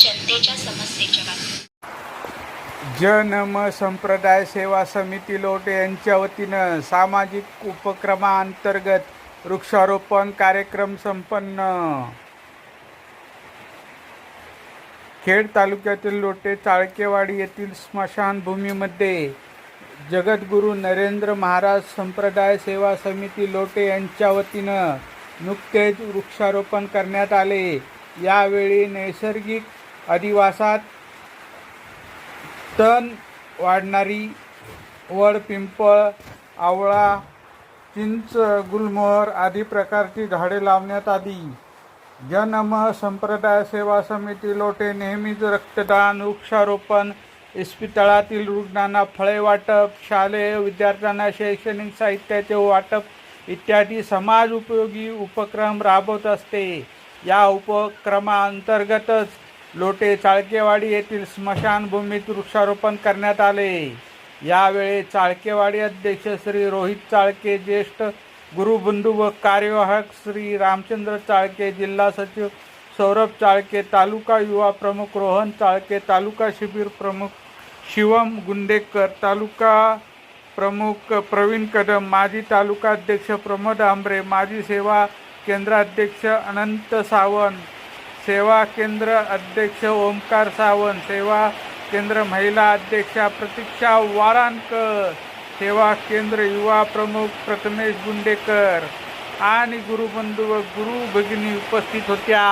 जनतेच्या समस्येच्या जनम संप्रदाय सेवा समिती लोटे यांच्या वतीनं सामाजिक उपक्रमांतर्गत वृक्षारोपण कार्यक्रम संपन्न. खेड तालुक्यातील लोटे चाळकेवाडी येथील स्मशानभूमीमध्ये जगद्गुरू नरेंद्र महाराज संप्रदाय सेवा समिती लोटे यांच्या वतीनं नुकतेच वृक्षारोपण करण्यात आले. यावेळी नैसर्गिक अधिवासात तण वाढणारी वड पिंपळ आवळा चिंच गुलमोहर आदी प्रकारची झाडे लावण्यात आली. जनम संप्रदाय सेवा समिती लोटे नेहमीच रक्तदान वृक्षारोपण इस्पितळातील रुग्णांना फळे वाटप शालेय विद्यार्थ्यांना शैक्षणिक साहित्याचे वाटप इत्यादी समाज उपयोगी उपक्रम राबवत असते. या उपक्रमाअंतर्गतच लोटे चाळकेवाडी येथील स्मशानभूमीत वृक्षारोपण करण्यात आले. यावेळी चाळकेवाडी अध्यक्ष श्री रोहित चाळके ज्येष्ठ गुरुबंधू व कार्यवाहक श्री रामचंद्र चाळके जिल्हा सचिव सौरभ चाळके तालुका युवा प्रमुख रोहन चाळके तालुका शिबिर प्रमुख शिवम गुंडेकर तालुका प्रमुख प्रवीण कदम माजी तालुका अध्यक्ष प्रमोद आंबरे माजी सेवा केंद्राध्यक्ष अनंत सावंत सेवा केंद्र अध्यक्ष ओमकार सावंत सेवा केंद्र महिला अध्यक्षा प्रतीक्षा वाराणकर सेवा केंद्र युवा प्रमुख प्रथमेश गुंडेकर आणि गुरुबंधू व गुरु भगिनी उपस्थित होत्या.